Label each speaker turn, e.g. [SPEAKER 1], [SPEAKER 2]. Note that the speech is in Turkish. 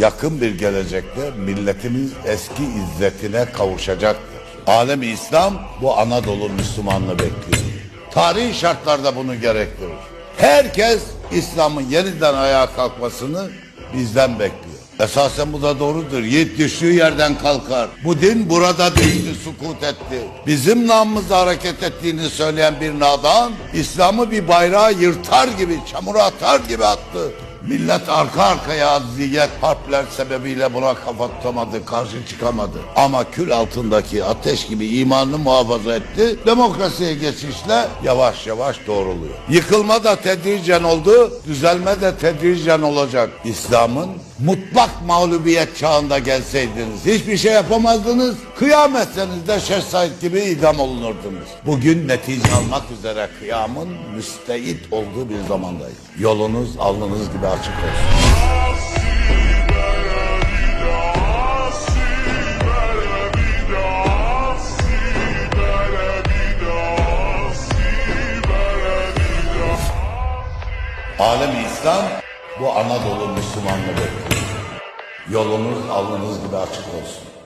[SPEAKER 1] yakın bir gelecekte milletimiz eski izzetine kavuşacaktır. Alem İslam bu Anadolu Müslümanlığı bekliyor. Tarihi şartlarda bunu gerektirir. Herkes İslam'ın yeniden ayağa kalkmasını bizden bekliyor. Esasen bu da doğrudur. Yiğit düştüğü yerden kalkar. Bu din burada düştü, sukut etti. Bizim namımızda hareket ettiğini söyleyen bir nadan, İslam'ı bir bayrağı yırtar gibi, çamura atar gibi attı. Millet arka arkaya acziyet harpler sebebiyle buna kafa tutamadı, karşı çıkamadı. Ama kül altındaki ateş gibi imanını muhafaza etti. Demokrasiye geçişle yavaş yavaş doğruluyor. Yıkılma da tedricen oldu, düzelme de tedricen olacak. İslam'ın mutlak mağlubiyet çağında gelseydiniz hiçbir şey yapamazdınız. Kıyametseniz de Şeyh Said gibi idam olunurdunuz. Bugün netice almak üzere kıyamın müstehit olduğu bir zamandayız. Yolunuz alnınız gibi açık olsun. Alem İslam bu Anadolu Müslümanlığı. Yolunuz alnınız gibi açık olsun.